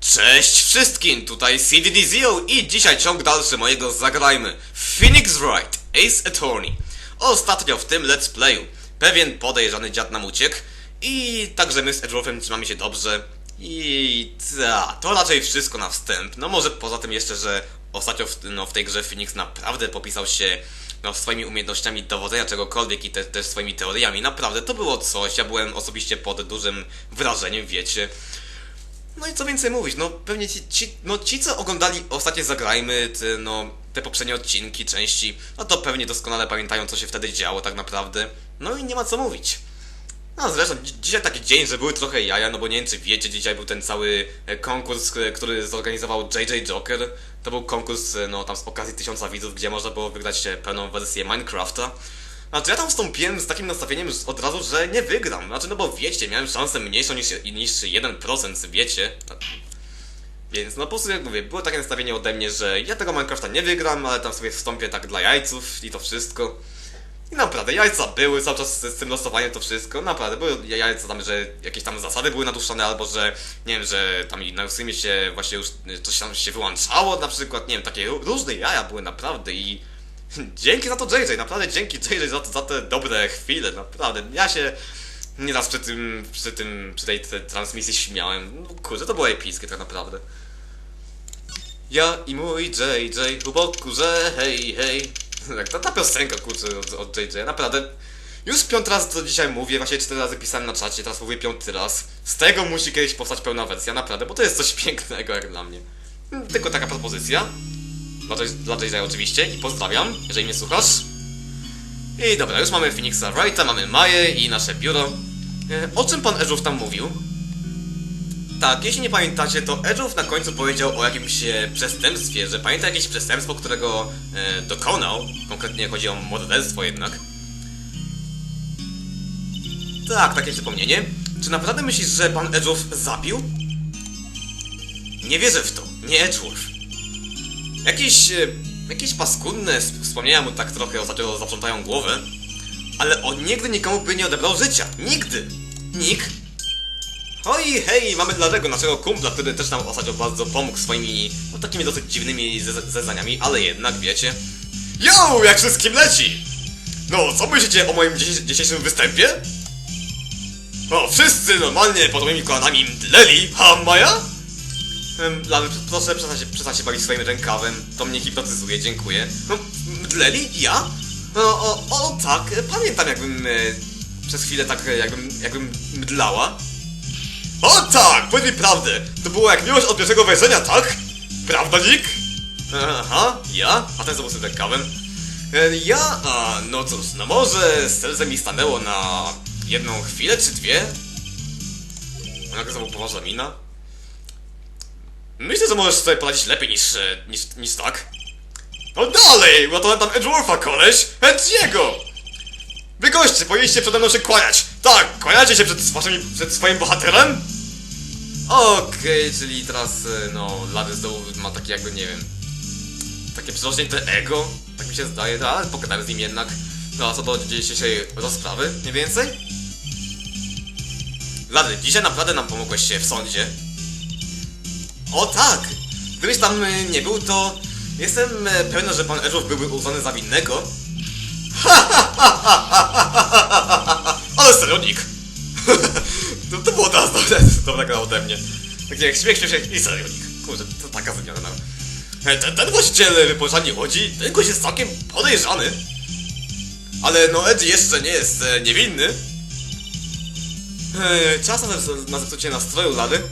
Cześć wszystkim, tutaj CDDZO i dzisiaj ciąg dalszy mojego Zagrajmy Phoenix Wright, Ace Attorney. Ostatnio w tym let's playu. Pewien podejrzany dziad nam uciekł i także my z Edgeworthem trzymamy się dobrze. I ta, to raczej wszystko na wstęp, no może poza tym jeszcze, że ostatnio w, no, w tej grze Phoenix naprawdę popisał się no, swoimi umiejętnościami dowodzenia czegokolwiek i te, też swoimi teoriami, naprawdę to było coś, ja byłem osobiście pod dużym wrażeniem, wiecie no i co więcej mówić, no pewnie ci, ci, no ci co oglądali ostatnie Zagrajmy, te, no, te poprzednie odcinki, części, no to pewnie doskonale pamiętają co się wtedy działo tak naprawdę. No i nie ma co mówić. No zresztą dzi- dzisiaj taki dzień, że były trochę jaja, no bo nie wiem czy wiecie, dzisiaj był ten cały e, konkurs, e, który zorganizował JJ Joker. To był konkurs, e, no tam z okazji tysiąca widzów, gdzie można było wygrać pełną wersję Minecrafta. Znaczy ja tam wstąpiłem z takim nastawieniem od razu, że nie wygram. Znaczy no bo wiecie, miałem szansę mniejszą niż, niż 1%, wiecie. Więc no po prostu jak mówię, było takie nastawienie ode mnie, że ja tego Minecrafta nie wygram, ale tam sobie wstąpię tak dla jajców i to wszystko. I naprawdę, jajca były cały czas z, tym losowaniem to wszystko, naprawdę, były jajca tam, że jakieś tam zasady były naduszczane, albo że, nie wiem, że tam i na się właśnie już coś tam się wyłączało na przykład, nie wiem, takie ró- różne jaja były naprawdę i dzięki za to JJ, naprawdę dzięki JJ za, za te dobre chwile, naprawdę, ja się nieraz przy tym, przy tym, przy tej te, transmisji śmiałem, no kurczę, to było epickie tak naprawdę. Ja i mój JJ u boku, że hej, hej. Tak, ta, ta piosenka, kurczę, od, od JJ, naprawdę. Już piąty raz to dzisiaj mówię, właśnie cztery razy pisałem na czacie, teraz mówię piąty raz. Z tego musi kiedyś powstać pełna wersja, naprawdę, bo to jest coś pięknego jak dla mnie. Tylko taka propozycja. Dla, J- dla JJ oczywiście i pozdrawiam, jeżeli mnie słuchasz. I dobra, już mamy Phoenixa Wrighta, mamy Maję i nasze biuro. E, O czym pan Edge'ów tam mówił? Tak, jeśli nie pamiętacie, to Edge'ów na końcu powiedział o jakimś e, przestępstwie, że pamięta jakieś przestępstwo, którego e, dokonał. Konkretnie chodzi o morderstwo jednak. Tak, takie przypomnienie. Czy naprawdę myślisz, że pan Edge'ów zabił? Nie wierzę w to. Nie Edgeworth. Jakieś, e, jakieś paskudne wspomnienia mu tak trochę ostatnio zaprzątają głowę. Ale on nigdy nikomu by nie odebrał życia. Nigdy. Nikt Oj, hej, mamy dlatego naszego kumpla, który też nam ostatnio bardzo pomógł swoimi, no takimi dosyć dziwnymi ze- zeznaniami, ale jednak wiecie. Yo, jak wszystkim leci! No, co myślicie o moim dzisiejszym występie? O, wszyscy normalnie pod moimi kolanami mdleli, a Maja? Lamy, proszę przestań się, się bawić swoim rękawem, to mnie hipnotyzuje, dziękuję. No, mdleli? Ja? No, o, o tak, pamiętam jakbym e, przez chwilę tak e, jakbym, jakbym mdlała. O tak, powiedz mi prawdę. To było jak miłość od pierwszego wejrzenia, tak? Prawda, Nick? Aha, ja? A ten znowu z rękawem. E, Ja? A, no cóż, no może serce mi stanęło na jedną chwilę czy dwie? A nagle znowu poważna mina. Myślę, że możesz sobie poradzić lepiej niż, e, niż, niż tak. No dalej, to tam Edgewortha koleś, Edgiego! Wy goście, powinniście przede mną się kłaniać! Tak, kłaniacie się przed, przed swoim bohaterem? Okej, czyli teraz, e, no, Lady znowu ma takie jakby, nie wiem... Takie przerośnięte ego, tak mi się zdaje, no, ale pogadamy z nim jednak. No, a co do dzisiejszej rozprawy, mniej więcej? Lady, dzisiaj naprawdę nam pomogłeś się w sądzie. O tak! Gdybyś tam e, nie był, to jestem e, pewny, że pan Edgeworth byłby uznany za winnego. Ale serio, Nick. to, to było teraz dobre, dobra gra ode mnie. Tak jak śmiech, śmiech, i serio, Nick. Kurde, to taka zmiana. E, Ten, ten właściciel wypożyczalni łodzi, ten gość jest całkiem podejrzany. Ale no Edge jeszcze nie jest e, niewinny. E, czas na, na zepsucie nastroju lady.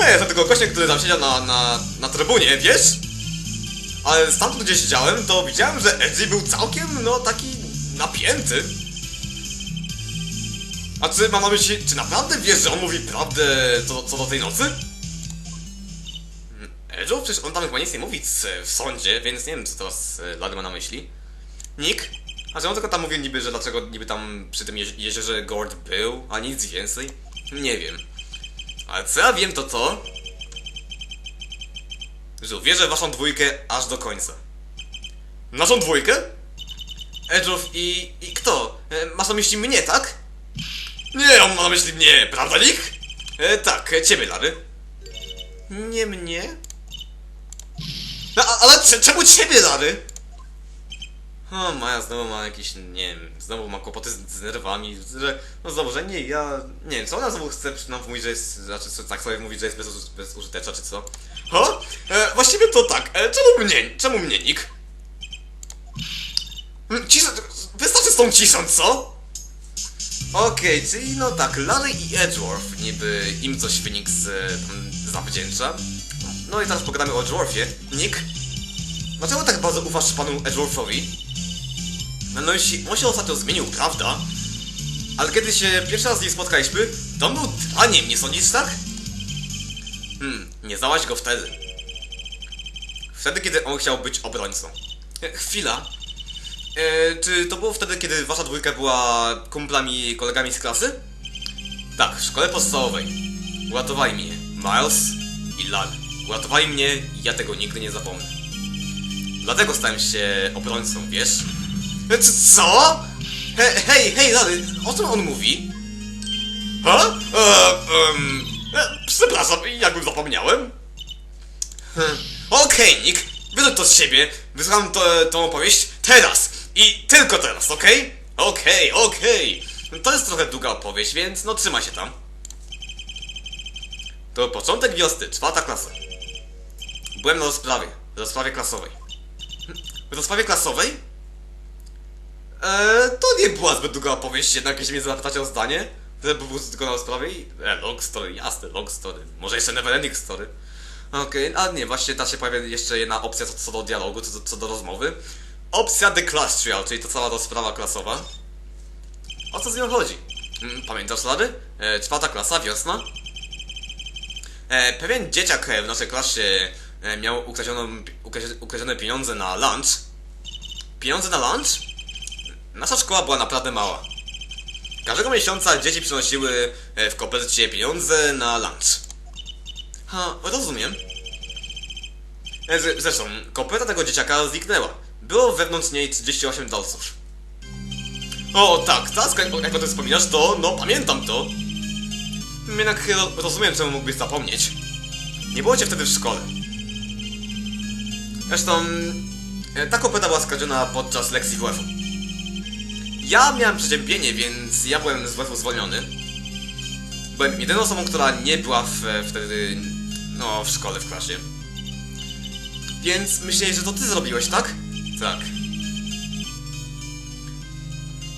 Hej, to tylko gościem, który tam siedział na, na, na trybunie, wiesz? Ale stamtąd gdzie siedziałem, to widziałem, że Edgy był całkiem, no, taki napięty. A czy mam na myśli, czy naprawdę wiesz, że on mówi prawdę co, co do tej nocy? Edge'u? Przecież on tam chyba nic nie mówi w sądzie, więc nie wiem, co teraz e, Lady ma na myśli. Nick? A że on tylko tam mówił niby, że dlaczego niby tam przy tym jezie- jeziorze Gord był, a nic więcej? Nie wiem. Ale co ja wiem to to, że uwierzę waszą dwójkę aż do końca. Naszą dwójkę? Edge'ów i... i kto? E, Masz na myśli mnie, tak? Nie, on ma na myśli mnie, prawda Nick? E, tak, ciebie, Lary. Nie mnie? No, ale cze- czemu ciebie, Lary? O, Maja znowu ma jakieś, nie wiem, znowu ma kłopoty z, z nerwami, że, no znowu, że nie, ja, nie wiem, co ona znowu chce nam mówić, że jest, znaczy, co, tak sobie mówić, że jest bez, bezużyteczna, czy co? Ho? E, właściwie to tak, e, czemu mnie, czemu mnie, Nick? Mm, Cisza, wystarczy z tą ciszą, co? Okej, czyli no tak, Larry i Edgeworth, niby im coś Phoenix e, tam zawdzięcza. No i teraz pogadamy o Edgeworthie. Nick, dlaczego tak bardzo ufasz panu Edgeworthowi? No jeśli on się ostatnio zmienił, prawda? Ale kiedy się pierwszy raz z nim spotkaliśmy, to był taniem, nie sądzisz tak? Hmm, nie znałaś go wtedy. Wtedy, kiedy on chciał być obrońcą. E, chwila. E, czy to było wtedy, kiedy wasza dwójka była kumplami, kolegami z klasy? Tak, w szkole podstawowej. Uratowali mnie Miles i Larry. Uratowali mnie i ja tego nigdy nie zapomnę. Dlatego stałem się obrońcą, wiesz? E, Co? He, hej, hej, Larry, o czym on mówi? Ha? E, em, e, przepraszam, jakbym zapomniałem. Hmm. Okej, Nick, wyrzuć to z siebie. Wysłucham to, tą opowieść teraz. I tylko teraz, okej? Okej, okej. To jest trochę długa opowieść, więc no trzymaj się tam. To początek wiosny, czwarta klasa. Byłem na rozprawie, rozprawie klasowej. W rozprawie klasowej? Eee, to nie była zbyt długa opowieść, jednak jeśli mnie zapytacie o zdanie, to był tylko na rozprawie i... E, long story, jasne, long story. Może jeszcze neverending story. Okej, a nie, właśnie ta się pojawia jeszcze jedna opcja co, co do dialogu, co, co do rozmowy. Opcja The Class Trial, czyli to cała rozprawa klasowa. O co z nią chodzi? Mm, Pamiętasz, Lady? E, czwarta klasa, wiosna. E, pewien dzieciak e, w naszej klasie e, miał ukradzioną, ukradzione pieniądze na lunch. Pieniądze na lunch? Nasza szkoła była naprawdę mała. Każdego miesiąca dzieci przynosiły e, w kopercie pieniądze na lunch. Ha, rozumiem. E, Zresztą, koperta tego dzieciaka zniknęła. Było wewnątrz niej 38 dolców. O, tak, tak, jak, o tym wspominasz, to, no, pamiętam to. Jednak ro- rozumiem, czemu mógłbyś zapomnieć. Nie było cię wtedy w szkole. Zresztą, e, ta koperta była skradziona podczas lekcji WF-u. Ja miałem przeziębienie, więc ja byłem z WF-u zwolniony. Byłem jedyną osobą, która nie była w, wtedy, no, w szkole, w klasie. Więc myśleli, że to ty zrobiłeś, tak? Tak.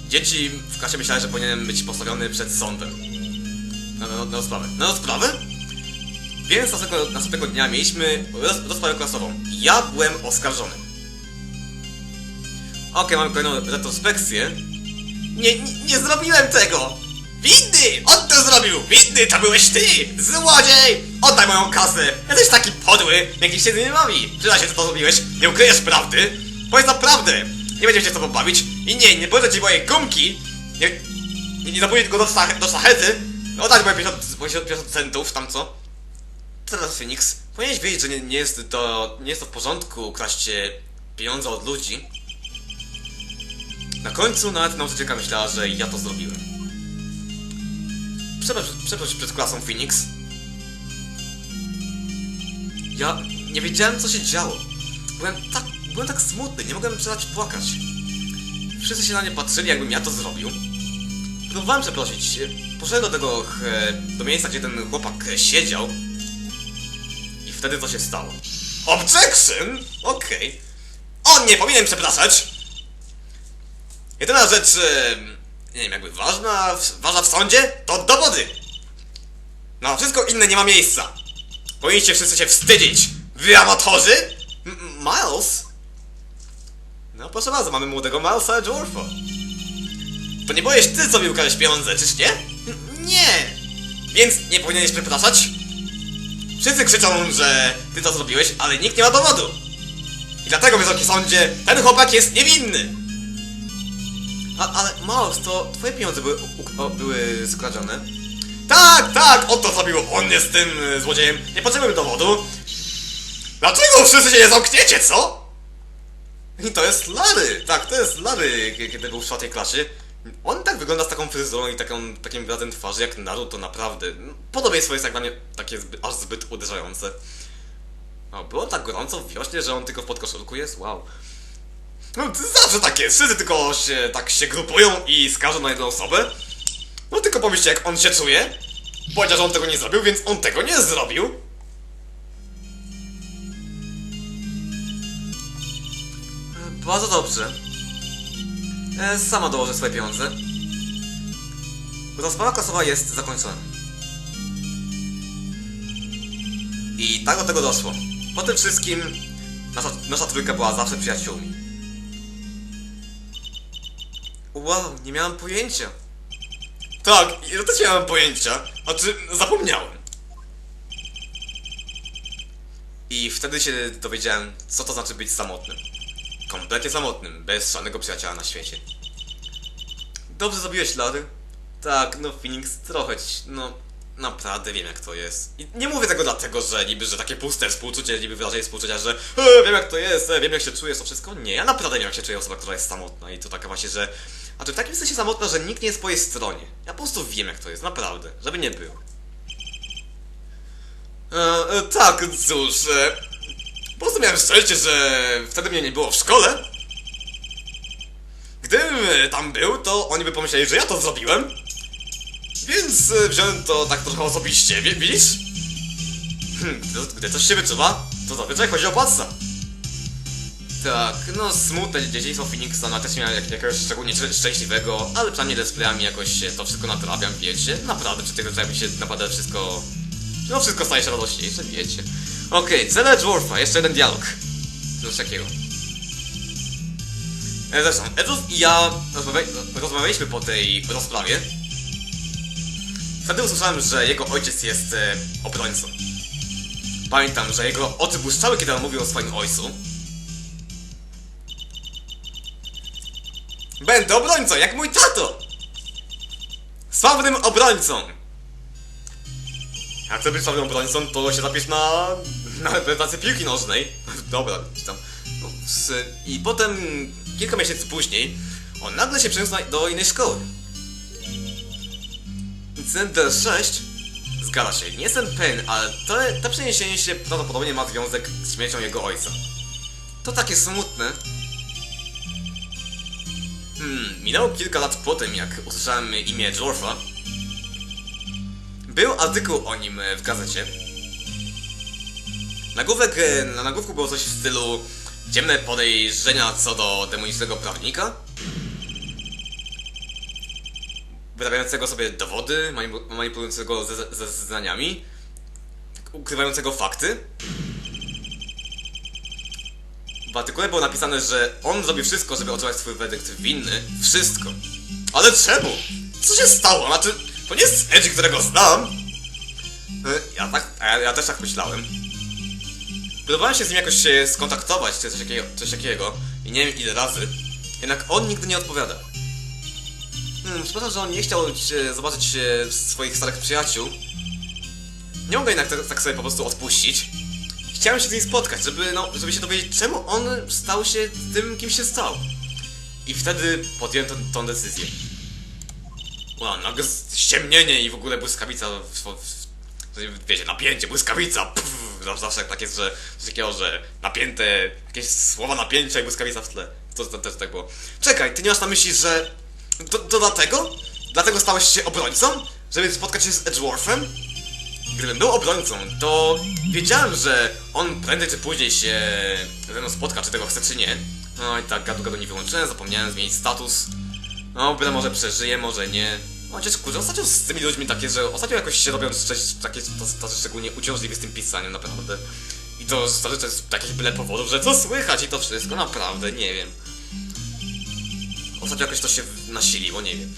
Dzieci w klasie myślały, że powinienem być postawiony przed sądem. Na, na, na rozprawę. Na rozprawę? Więc następnego, dnia mieliśmy roz, rozprawę klasową. Ja byłem oskarżony. Okej, mamy kolejną retrospekcję. Nie, nie, nie zrobiłem tego! Winny! On to zrobił! Winny to byłeś ty! Złodziej! Oddaj moją kasę! Jesteś taki podły, jakiś się nie bawi! Przyda się, co to zrobiłeś! Nie ukryjesz prawdy! Powiedz nam prawdę! Nie będziemy się z tobą bawić! I nie, nie powiedzę ci mojej gumki! Nie, nie, nie go do, sztach, do sztachety! Oddaj moje 50, 50, 50 centów, tam co? Teraz Phoenix, powinieneś wiedzieć, że nie, nie, jest to, nie jest to w porządku kraść pieniądze od ludzi. Na końcu nawet nauczycielka myślała, że ja to zrobiłem. Przepraszam, przed klasą Phoenix. Ja nie wiedziałem co się działo. Byłem tak, byłem tak smutny, nie mogłem przestać płakać. Wszyscy się na mnie patrzyli, jakbym ja to zrobił. Próbowałem przeprosić. Poszedłem do tego, e, do miejsca, gdzie ten chłopak siedział. I wtedy to się stało. Objection! Okej. On nie powinien przepraszać! Jedyna rzecz, e, nie wiem, jakby ważna, ważna w sądzie, to dowody. No, wszystko inne nie ma miejsca. Powinniście wszyscy się wstydzić. Wy amatorzy? M Miles? No proszę bardzo, mamy młodego Milesa Edgewortha. To nie byłeś ty, co mi ukradłeś pieniądze, czyż nie? N- Nie! Więc nie powinieneś przepraszać? Wszyscy krzyczą, że ty to zrobiłeś, ale nikt nie ma dowodu. I dlatego, wysoki sądzie, ten chłopak jest niewinny. A, ale Miles, to twoje pieniądze były, u, o, były skradzione? Tak, tak, on to zrobił, on jest tym y, złodziejem. Nie potrzebujemy dowodu. Dlaczego wszyscy się nie zamkniecie, co? I to jest Larry, tak, to jest Larry, kiedy był w czwartej klasie. On tak wygląda z taką fryzurą i taką, takim wyrazem twarzy jak Naruto, naprawdę. Podobieństwo jest jak dla mnie takie aż zbyt uderzające. O, było tak gorąco w wiośnie, że on tylko w podkoszulku jest? Wow. No, to zawsze tak jest, wszyscy tylko się, tak się grupują i skażą na jedną osobę. No tylko pomyślcie, jak on się czuje. Powiedział, że on tego nie zrobił, więc on tego nie zrobił. E, Bardzo dobrze. E, Sama dołożę swoje pieniądze. Rozprawa kasowa jest zakończona. I tak do tego doszło. Po tym wszystkim nasza, nasza trójka była zawsze przyjaciółmi. Wow, nie miałem pojęcia. Tak, ja też miałem pojęcia. A czy zapomniałem. I wtedy się dowiedziałem, co to znaczy być samotnym. Kompletnie samotnym, bez żadnego przyjaciela na świecie. Dobrze zrobiłeś, Larry. Tak, no Phoenix, trochę ci, no naprawdę wiem jak to jest. I nie mówię tego dlatego, że niby, że takie puste współczucie, niby wyrażenie współczucia, że e, wiem jak to jest, e, wiem jak się czujesz, to wszystko. Nie, ja naprawdę wiem jak się czuje osoba, która jest samotna i to taka właśnie, że... A to w takim sensie samotna, że nikt nie jest po jej stronie. Ja po prostu wiem jak to jest, naprawdę, żeby nie było. E, e, tak, cóż, e, po prostu miałem szczęście, że wtedy mnie nie było w szkole. Gdybym e, tam był, to oni by pomyśleli, że ja to zrobiłem. Więc e, wziąłem to tak trochę osobiście, Wi- widzisz? Hm, gdy, gdy coś się wyczuwa, to zazwyczaj chodzi o płatca. Tak, no smutne dzieciństwo Phoenixa, no też nie miałem jak, jakiegoś szczególnie szczę- szczęśliwego, ale przynajmniej displayami jakoś się to wszystko nadrabiam, wiecie? Naprawdę, przy tych rzeczach mi się naprawdę wszystko... No wszystko staje się radośniejsze, wiecie? Okej, cele Dwarfa, jeszcze jeden dialog. Coś takiego. E, Zresztą, Edward i ja rozmawia rozmawialiśmy po tej rozprawie. Wtedy usłyszałem, że jego ojciec jest e, obrońcą. Pamiętam, że jego oczy błyszczały, kiedy on mówił o swoim ojcu. Będę obrońcą, jak mój tato! Sławnym obrońcą! Jak chcesz być sławnym obrońcą, to się zapisz na, na reprezentację piłki nożnej. Dobra, czy tam. No, I potem, kilka miesięcy później, on nagle się przeniósł do innej szkoły. Incydent 6 Zgadza się, nie jestem pewien, ale to, to przeniesienie się prawdopodobnie ma związek z śmiercią jego ojca. To takie smutne. Hmm, minęło kilka lat po tym, jak usłyszałem imię Dwarfa. Był artykuł o nim w gazecie. Nagłówek, na nagłówku było coś w stylu Ciemne podejrzenia co do demonicznego prawnika. Wyrabiającego sobie dowody, manipu- manipulującego ze, ze, ze zeznaniami, ukrywającego fakty. W artykule było napisane, że on zrobi wszystko, żeby otrzymać swój werdykt winny. Wszystko. Ale czemu? Co się stało? Znaczy, to nie jest Edge, którego znam. E, Ja tak, ja, ja też tak myślałem. Próbowałem się z nim jakoś się skontaktować, czy coś takiego, coś takiego. I nie wiem ile razy. Jednak on nigdy nie odpowiada. Hmm, przepraszam, że on nie chciał e, zobaczyć e, swoich starych przyjaciół. Nie mogę jednak tak, tak sobie po prostu odpuścić. Chciałem się z nim spotkać, żeby, no, żeby się dowiedzieć, czemu on stał się tym, kim się stał. I wtedy podjąłem tą, tą decyzję. Wow, nagle ściemnienie i w ogóle błyskawica, w, w, w, wiecie, napięcie, błyskawica, pff, zawsze, zawsze tak jest, że coś takiego, że napięte, jakieś słowa napięcia i błyskawica w tle. To, to też tak było. Czekaj, ty nie masz na myśli, że to, to dlatego? Dlatego stałeś się obrońcą? Żeby spotkać się z Edgeworthem? Gdybym był obrońcą, to wiedziałem, że on prędzej czy później się ze mną spotka, czy tego chce, czy nie. No i tak, gadu gadu nie wyłączyłem, zapomniałem zmienić status. No, byle może przeżyje, może nie. Chociaż kurczę, ostatnio z tymi ludźmi takie, że ostatnio jakoś się robią takie, tacy szczególnie uciążliwi z tym pisaniem, naprawdę. I to zależy z takich byle powodów, że co słychać i to wszystko, naprawdę, nie wiem. Ostatnio jakoś to się nasiliło, nie wiem.